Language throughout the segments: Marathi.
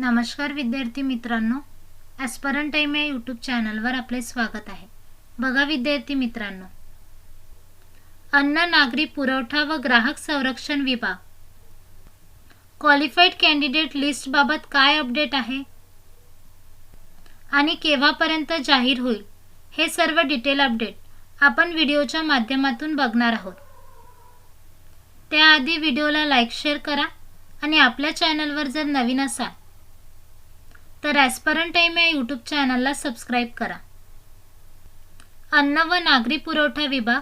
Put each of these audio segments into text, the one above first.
नमस्कार विद्यार्थी मित्रांनो ॲस्परन टाईम या यूट्यूब चॅनलवर आपले स्वागत आहे. बघा विद्यार्थी मित्रांनो अन्न नागरी पुरवठा व ग्राहक संरक्षण विभाग. क्वालिफाईड कॅन्डिडेट लिस्टबाबत काय अपडेट आहे? आणि केव्हापर्यंत जाहीर होईल? हे सर्व डिटेल अपडेट आपण व्हिडिओच्या माध्यमातून बघणार आहोत. त्याआधी व्हिडिओला लाईक शेअर करा आणि आपल्या चॅनलवर जर नवीन असाल तर ॲस्परंट टाईम या यूट्यूब चॅनलला सबस्क्राईब करा. अन्न व नागरी पुरवठा विभाग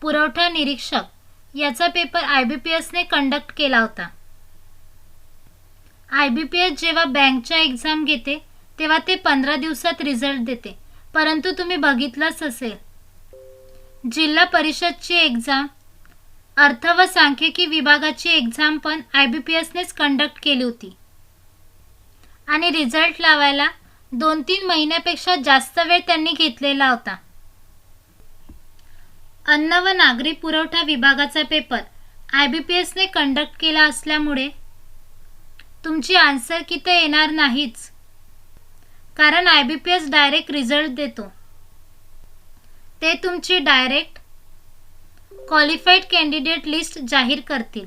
पुरवठा निरीक्षक याचा पेपर आय बी पी एसने कंडक्ट केला होता. आय बी पी एस जेव्हा बँकच्या एक्झाम घेते तेव्हा ते पंधरा दिवसात रिझल्ट देते. परंतु तुम्ही बघितलंच असेल. जिल्हा परिषदची एक्झाम अर्थ व सांख्यिकी विभागाची एक्झाम पण आय बी पी एसनेच कंडक्ट केली होती. आणि रिझल्ट लावायला दोन तीन महिन्यापेक्षा जास्त वेळ त्यांनी घेतलेला होता. अन्न व नागरी पुरवठा विभागाचा पेपर आय बी पी एसने कंडक्ट केला असल्यामुळे तुमची आन्सर की तर येणार नाहीच. कारण I B P S direct result देतो. ते तुमची डायरेक्ट क्वालिफाईड कॅन्डिडेट लिस्ट जाहीर करतील.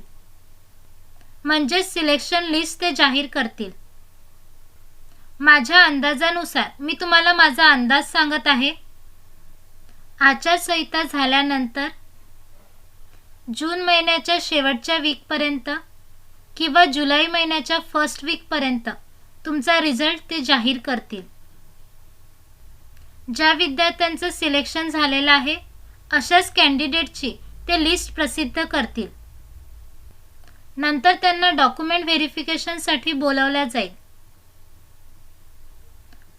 म्हणजेच सिलेक्शन लिस्ट ते जाहीर करतील. माझ्या अंदाजानुसार मी तुम्हाला माझा अंदाज सांगत आहे. आचारसंहिता झाल्यानंतर जून महिन्याच्या शेवटच्या वीकपर्यंत किंवा जुलै महिन्याच्या फर्स्ट वीकपर्यंत तुमचा रिझल्ट ते जाहीर करतील. ज्या विद्यार्थ्यांचं सिलेक्शन झालेलं आहे अशाच कॅन्डिडेटची ते लिस्ट प्रसिद्ध करतील. नंतर त्यांना डॉक्युमेंट व्हेरिफिकेशनसाठी बोलवल्या जाईल.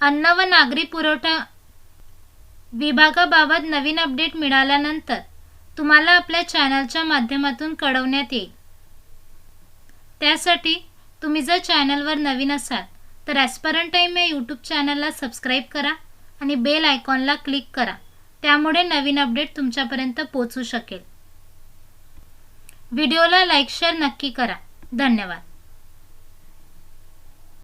अन्न व नागरी पुरवठा विभागाबाबत नवीन अपडेट मिळाल्यानंतर तुम्हाला आपल्या चॅनलच्या माध्यमातून कळवण्यात येईल. त्यासाठी तुम्ही जर चॅनलवर नवीन असाल तर ॲस्परंट टाईम या यूट्यूब चॅनलला सबस्क्राईब करा आणि बेल आयकॉनला क्लिक करा. त्यामुळे नवीन अपडेट तुमच्यापर्यंत पोचू शकेल. व्हिडिओला लाईक शेअर नक्की करा. धन्यवाद.